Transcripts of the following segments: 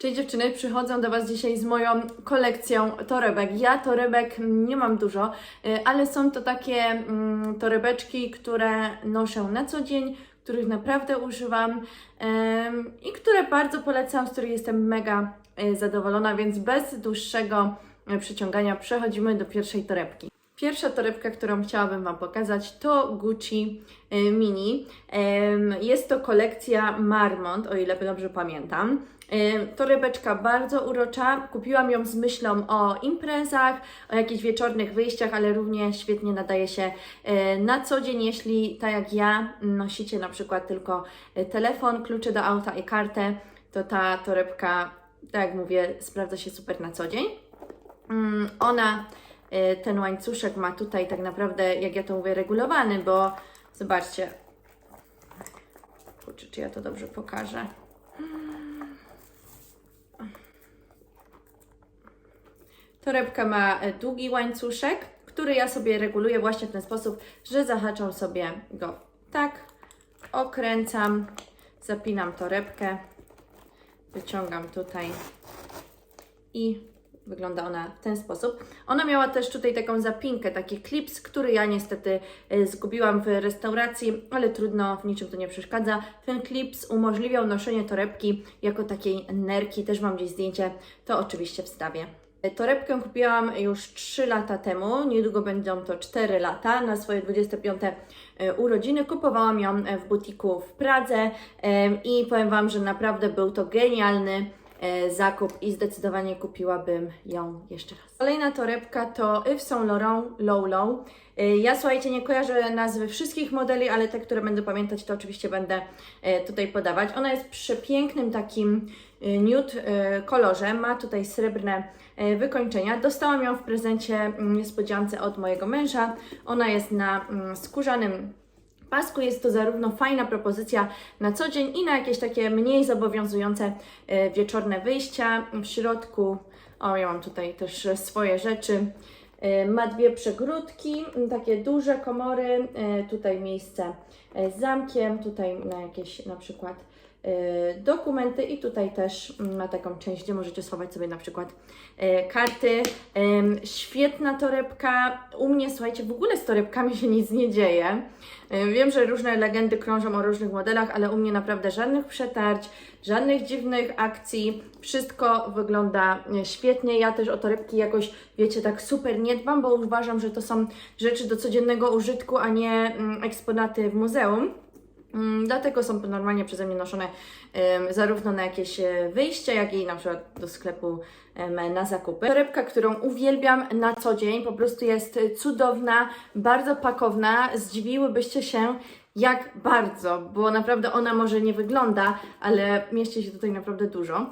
Cześć dziewczyny, przychodzę do Was dzisiaj z moją kolekcją torebek. Ja torebek nie mam dużo, y, ale są to takie mm, torebeczki, które noszę na co dzień, których naprawdę używam em, i które bardzo polecam, z których jestem mega y, zadowolona, więc bez dłuższego y, przyciągania przechodzimy do pierwszej torebki. Pierwsza torebka, którą chciałabym Wam pokazać, to Gucci y, Mini. Jest to kolekcja Marmont, o ile dobrze pamiętam. Em, Torebeczka bardzo urocza. Kupiłam ją z myślą o imprezach, o jakichś wieczornych wyjściach, ale równie świetnie nadaje się e, na co dzień, jeśli tak jak ja nosicie na przykład tylko e, telefon, klucze do auta i kartę, to ta torebka, tak jak mówię, sprawdza się super na co dzień. Mm, Ona, ten łańcuszek ma tutaj tak naprawdę, jak ja to mówię, regulowany, bo zobaczcie. Kurczę, czy ja to dobrze pokażę. Torebka ma długi łańcuszek, który ja sobie reguluję właśnie w ten sposób, że zahaczam sobie go tak, okręcam, zapinam torebkę, wyciągam tutaj i wygląda ona w ten sposób. Ona miała też tutaj taką zapinkę, taki klips, który ja niestety e, zgubiłam w restauracji, ale trudno, w niczym to nie przeszkadza. Ten klips umożliwiał noszenie torebki jako takiej nerki, też mam gdzieś zdjęcie, to oczywiście wstawię. E, Torebkę kupiłam już 3 lata temu, niedługo będą to 4 lata, na swoje 25 e, urodziny. Kupowałam ją w butiku w Pradze i powiem Wam, że naprawdę był to genialny zakup i zdecydowanie kupiłabym ją jeszcze raz. Kolejna torebka to Yves Saint Laurent Low Low. E, Ja słuchajcie, nie kojarzę nazwy wszystkich modeli, ale te, które będę pamiętać, to oczywiście będę e, tutaj podawać. Ona jest w przepięknym takim e, nude e, kolorze, ma tutaj srebrne e, wykończenia. Dostałam ją w prezencie mm, niespodziance od mojego męża. Ona jest na mm, skórzanym pasku. Jest to zarówno fajna propozycja na co dzień i na jakieś takie mniej zobowiązujące e, wieczorne wyjścia. W środku, o ja mam tutaj też swoje rzeczy. E, Ma dwie przegródki, takie duże komory, e, tutaj miejsce z zamkiem, tutaj na jakieś na przykład e, dokumenty i tutaj też mm, ma taką część, gdzie możecie schować sobie na przykład e, karty. Świetna torebka. U mnie, słuchajcie, w ogóle z torebkami się nic nie dzieje. E, Wiem, że różne legendy krążą o różnych modelach, ale u mnie naprawdę żadnych przetarć, żadnych dziwnych akcji. Wszystko wygląda e, świetnie. Ja też o torebki jakoś, wiecie, tak super nie dbam, bo uważam, że to są rzeczy do codziennego użytku, a nie mm, eksponaty w muzeum. Mm, Dlatego są normalnie przeze mnie noszone zarówno na jakieś e, wyjścia, jak i na przykład do sklepu na zakupy. Torebka, którą uwielbiam na co dzień, po prostu jest cudowna, bardzo pakowna. Zdziwiłybyście się, jak bardzo, bo naprawdę ona może nie wygląda, ale mieści się tutaj naprawdę dużo.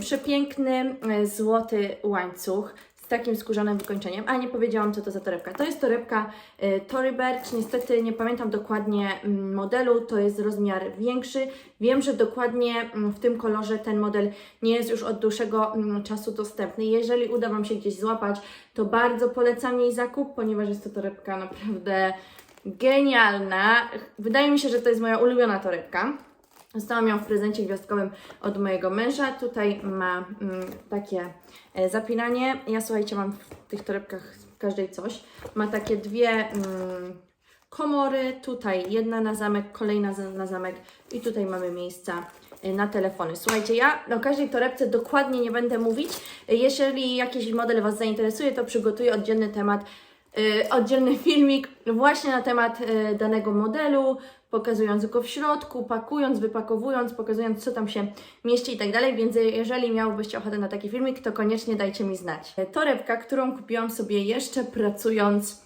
Przepiękny e, złoty łańcuch z takim skórzanym wykończeniem. A nie powiedziałam, co to za torebka. To jest torebka e, Tory Burch. Niestety nie pamiętam dokładnie mm, modelu, to jest rozmiar większy. Wiem, że dokładnie mm, w tym kolorze ten model nie jest już od dłuższego mm, czasu dostępny. Jeżeli uda Wam się gdzieś złapać, to bardzo polecam jej zakup, ponieważ jest to torebka naprawdę genialna. Wydaje mi się, że to jest moja ulubiona torebka. Dostałam ją w prezencie gwiazdkowym od mojego męża. Tutaj ma mm, takie e, zapinanie. Ja słuchajcie, mam w tych torebkach każdej coś. Ma takie dwie mm, komory. Tutaj jedna na zamek, kolejna za- na zamek i tutaj mamy miejsca e, na telefony. Słuchajcie, ja o każdej torebce dokładnie nie będę mówić. E, Jeżeli jakiś model Was zainteresuje, to przygotuję oddzielny temat oddzielny filmik właśnie na temat y, danego modelu, pokazując go w środku, pakując, wypakowując, pokazując co tam się mieści i tak dalej, więc jeżeli miałbyście ochotę na taki filmik, to koniecznie dajcie mi znać. E, Torebka, którą kupiłam sobie jeszcze pracując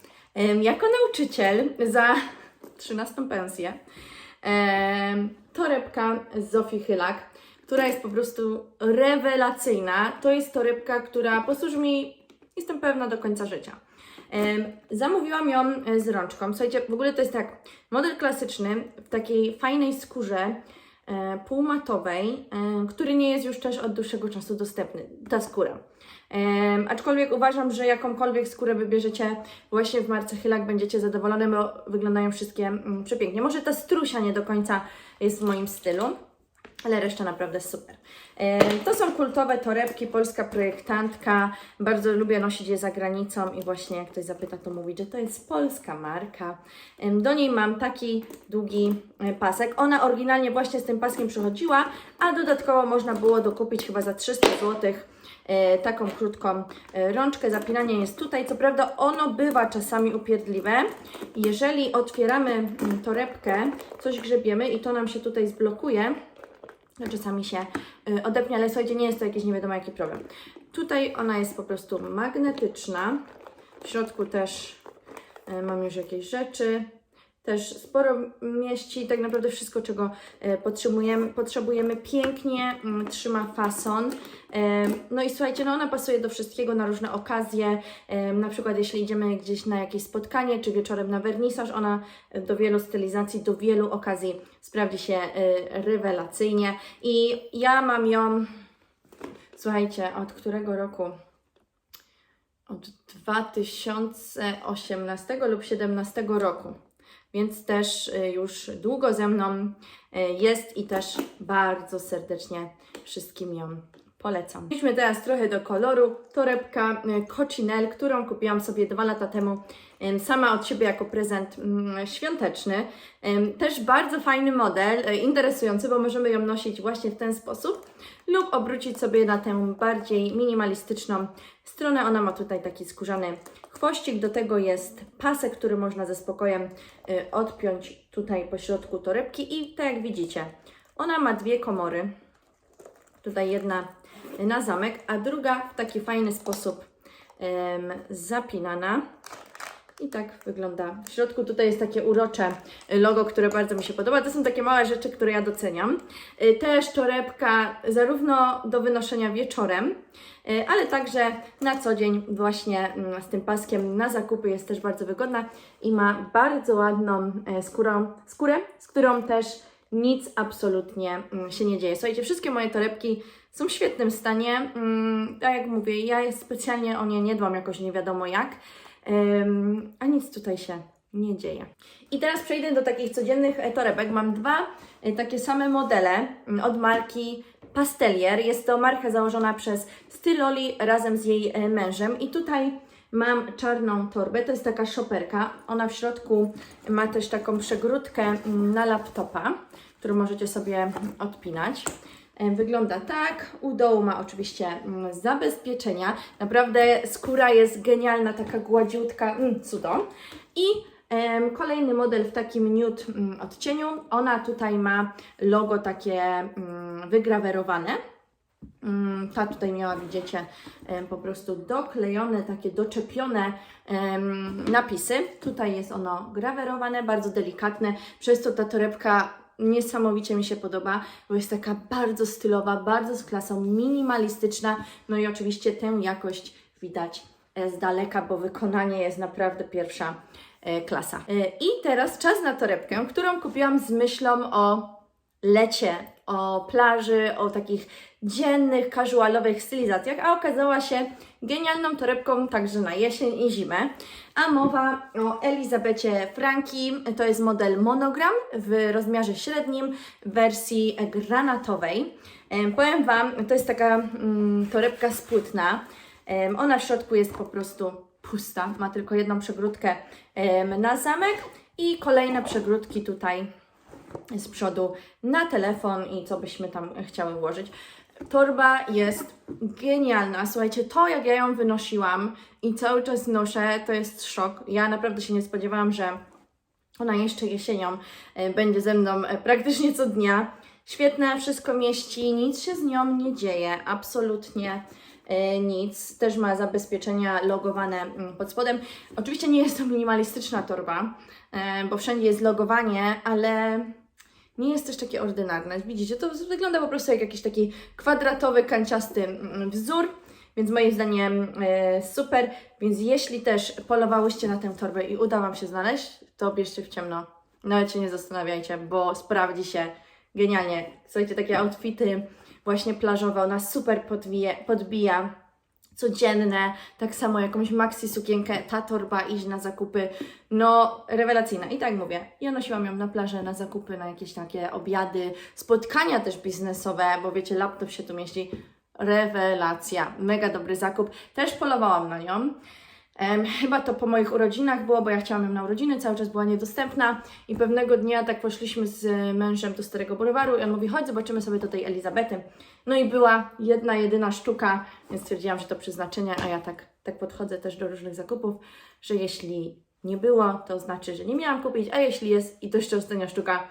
jako nauczyciel za 13 pensję. Torebka z Zofii Chylak, która jest po prostu rewelacyjna. To jest torebka, która posłuży mi, jestem pewna, do końca życia. Zamówiłam ją e, z rączką. Słuchajcie, w ogóle to jest tak, model klasyczny w takiej fajnej skórze e, półmatowej, e, który nie jest już też od dłuższego czasu dostępny, ta skóra. Aczkolwiek uważam, że jakąkolwiek skórę wybierzecie właśnie w marce Chylak będziecie zadowolone, bo wyglądają wszystkie mm, przepięknie. Może ta strusia nie do końca jest w moim stylu, ale reszta naprawdę super. E, To są kultowe torebki, polska projektantka. Bardzo lubię nosić je za granicą i właśnie jak ktoś zapyta, to mówić, że to jest polska marka. Do niej mam taki długi e, pasek. Ona oryginalnie właśnie z tym paskiem przychodziła, a dodatkowo można było dokupić chyba za 300 zł taką krótką e, rączkę. Zapinanie jest tutaj. Co prawda ono bywa czasami upierdliwe. Jeżeli otwieramy mm, torebkę, coś grzebiemy i to nam się tutaj zblokuje, czasami się y, odepnie, ale słuchajcie, nie jest to jakiś nie wiadomo jaki problem. Tutaj ona jest po prostu magnetyczna. W środku też y, mam już jakieś rzeczy. Też sporo mieści, tak naprawdę wszystko, czego y, potrzebujemy, potrzebujemy. Pięknie mm, trzyma fason. Em, No i słuchajcie, no ona pasuje do wszystkiego na różne okazje. Em, Na przykład jeśli idziemy gdzieś na jakieś spotkanie, czy wieczorem na wernisaż, ona e, do wielu stylizacji, do wielu okazji sprawdzi się e, rewelacyjnie. I ja mam ją, słuchajcie, od którego roku? Od 2018 lub 2017 roku. Więc też y, już długo ze mną y, jest i też bardzo serdecznie wszystkim ją polecam. Przejdźmy teraz trochę do koloru. Torebka y, Cochinelle, którą kupiłam sobie dwa lata temu em, sama od siebie jako prezent mm, świąteczny. Też bardzo fajny model, e, interesujący, bo możemy ją nosić właśnie w ten sposób lub obrócić sobie na tę bardziej minimalistyczną stronę. Ona ma tutaj taki skórzany chwościk, do tego jest pasek, który można ze spokojem y, odpiąć tutaj po środku torebki i tak jak widzicie, ona ma dwie komory. Tutaj jedna na zamek, a druga w taki fajny sposób em, zapinana. I tak wygląda. W środku tutaj jest takie urocze logo, które bardzo mi się podoba. To są takie małe rzeczy, które ja doceniam. Y, Też torebka zarówno do wynoszenia wieczorem, y, ale także na co dzień właśnie mm, z tym paskiem na zakupy jest też bardzo wygodna i ma bardzo ładną e, skórą, skórę, z którą też nic absolutnie mm, się nie dzieje. Słuchajcie, wszystkie moje torebki są w świetnym stanie. Mm, Tak jak mówię, ja specjalnie o nie nie dbam jakoś nie wiadomo jak, a nic tutaj się nie dzieje. I teraz przejdę do takich codziennych e, torebek. Mam dwa e, takie same modele mm, od marki Pastelier. Jest to marka założona przez Styloli razem z jej e, mężem. I tutaj mam czarną torbę, to jest taka szoperka. Ona w środku ma też taką przegródkę mm, na laptopa, którą możecie sobie odpinać. E, Wygląda tak. U dołu ma oczywiście mm, zabezpieczenia. Naprawdę skóra jest genialna, taka gładziutka, mm, cudo. I kolejny model w takim nude mm, odcieniu. Ona tutaj ma logo takie mm, wygrawerowane. Ta tutaj miała, widzicie, po prostu doklejone, takie doczepione napisy. Tutaj jest ono grawerowane, bardzo delikatne, przez to ta torebka niesamowicie mi się podoba, bo jest taka bardzo stylowa, bardzo z klasą, minimalistyczna, no i oczywiście tę jakość widać e, z daleka, bo wykonanie jest naprawdę pierwsza e, klasa. E, I teraz czas na torebkę, którą kupiłam z myślą o lecie, o plaży, o takich dziennych, casualowych stylizacjach, a okazała się genialną torebką także na jesień i zimę. A mowa o Elizabecie Franki, to jest model monogram w rozmiarze średnim w wersji granatowej. Em, Powiem Wam, to jest taka mm, torebka spłytna. Ona w środku jest po prostu pusta, ma tylko jedną przegródkę na zamek i kolejne przegródki tutaj z przodu na telefon i co byśmy tam chciały włożyć. Torba jest genialna. Słuchajcie, to jak ja ją wynosiłam i cały czas noszę, to jest szok. Ja naprawdę się nie spodziewałam, że ona jeszcze jesienią e, będzie ze mną e, praktycznie co dnia. Świetne, wszystko mieści, nic się z nią nie dzieje, absolutnie nic. Też ma zabezpieczenia logowane mm, pod spodem. Oczywiście nie jest to minimalistyczna torba, e, bo wszędzie jest logowanie, ale nie jest też takie ordynarne. Widzicie, to wygląda po prostu jak jakiś taki kwadratowy, kanciasty mm, wzór, więc moim zdaniem e, super. Więc jeśli też polowałyście na tę torbę i uda Wam się znaleźć, to bierzcie w ciemno. Nawet się nie zastanawiajcie, bo sprawdzi się genialnie. Słuchajcie, takie outfity właśnie plażowe, ona super podbije, podbija codzienne, tak samo jakąś maxi sukienkę, ta torba, iść na zakupy, no rewelacyjna. I tak mówię, ja nosiłam ją na plażę, na zakupy, na jakieś takie obiady, spotkania też biznesowe, bo wiecie, laptop się tu mieści. Rewelacja, mega dobry zakup. Też polowałam na nią. Chyba to po moich urodzinach było, bo ja chciałam na urodziny, cały czas była niedostępna i pewnego dnia tak poszliśmy z mężem do Starego Browaru i on mówi, chodź zobaczymy sobie do tej Elizabety. No i była jedna, jedyna sztuka, więc stwierdziłam, że to przeznaczenie, a ja tak, tak podchodzę też do różnych zakupów, że jeśli nie było, to znaczy, że nie miałam kupić, a jeśli jest i jeszcze ostatnia sztuka,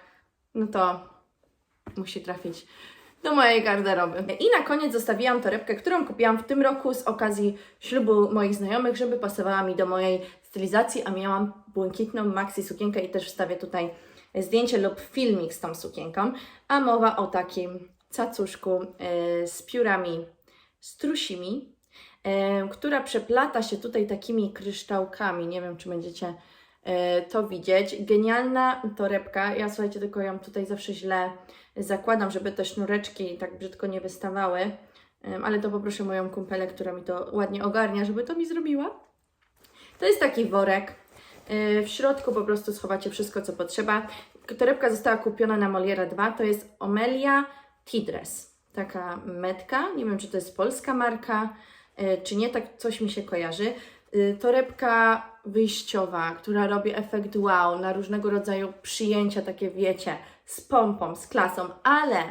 no to musi trafić do mojej garderoby. I na koniec zostawiłam torebkę, którą kupiłam w tym roku z okazji ślubu moich znajomych, żeby pasowała mi do mojej stylizacji, a miałam błękitną maxi sukienkę i też wstawię tutaj zdjęcie lub filmik z tą sukienką, a mowa o takim cacuszku yy, z piórami strusimi, yy, która przeplata się tutaj takimi kryształkami, nie wiem czy będziecie e, to widzieć. Genialna torebka. Ja słuchajcie, tylko ją tutaj zawsze źle zakładam, żeby te sznureczki tak brzydko nie wystawały. Ale to poproszę moją kumpelę, która mi to ładnie ogarnia, żeby to mi zrobiła. To jest taki worek. E, W środku po prostu schowacie wszystko, co potrzeba. Torebka została kupiona na Moliera 2. To jest Omelia Tidress. Taka metka. Nie wiem, czy to jest polska marka, e, czy nie. Tak coś mi się kojarzy. Y, Torebka wyjściowa, która robi efekt wow na różnego rodzaju przyjęcia, takie wiecie, z pompą, z klasą, ale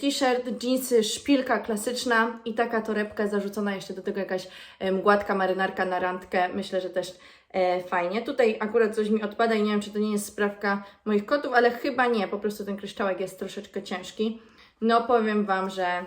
t-shirt, jeansy, szpilka klasyczna i taka torebka zarzucona jeszcze do tego jakaś ym, gładka marynarka na randkę. Myślę, że też e, fajnie. Tutaj akurat coś mi odpada i nie wiem, czy to nie jest sprawka moich kotów, ale chyba nie, po prostu ten kryształek jest troszeczkę ciężki. No powiem Wam, że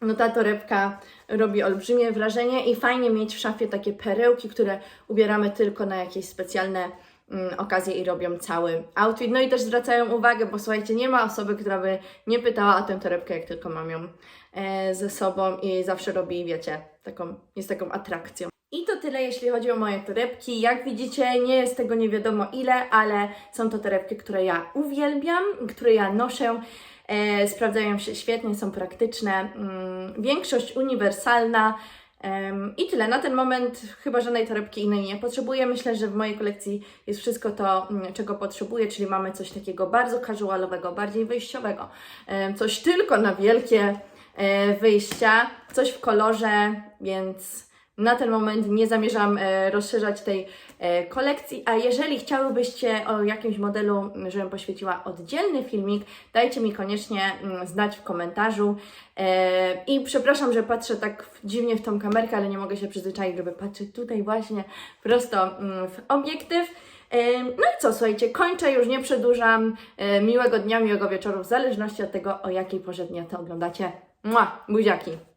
no ta torebka robi olbrzymie wrażenie i fajnie mieć w szafie takie perełki, które ubieramy tylko na jakieś specjalne mm, okazje i robią cały outfit. No i też zwracają uwagę, bo słuchajcie, nie ma osoby, która by nie pytała o tę torebkę, jak tylko mam ją e, ze sobą i zawsze robi, wiecie, taką, jest taką atrakcją. I to tyle, jeśli chodzi o moje torebki. Jak widzicie, nie jest tego nie wiadomo ile, ale są to torebki, które ja uwielbiam, które ja noszę. E, sprawdzają się świetnie, są praktyczne. Mm, większość uniwersalna. I tyle. Na ten moment chyba żadnej torebki innej nie potrzebuję. Myślę, że w mojej kolekcji jest wszystko to, mm, czego potrzebuję, czyli mamy coś takiego bardzo casualowego, bardziej wyjściowego. Coś tylko na wielkie e, wyjścia, coś w kolorze, więc na ten moment nie zamierzam e, rozszerzać tej e, kolekcji, a jeżeli chciałybyście o jakimś modelu, żebym poświęciła oddzielny filmik, dajcie mi koniecznie mm, znać w komentarzu. E, I przepraszam, że patrzę tak dziwnie w tą kamerkę, ale nie mogę się przyzwyczaić, żeby patrzeć tutaj właśnie prosto mm, w obiektyw. No i co, słuchajcie, kończę, już nie przedłużam. Miłego dnia, miłego wieczoru, w zależności od tego, o jakiej porze dnia to oglądacie. Mua, buziaki!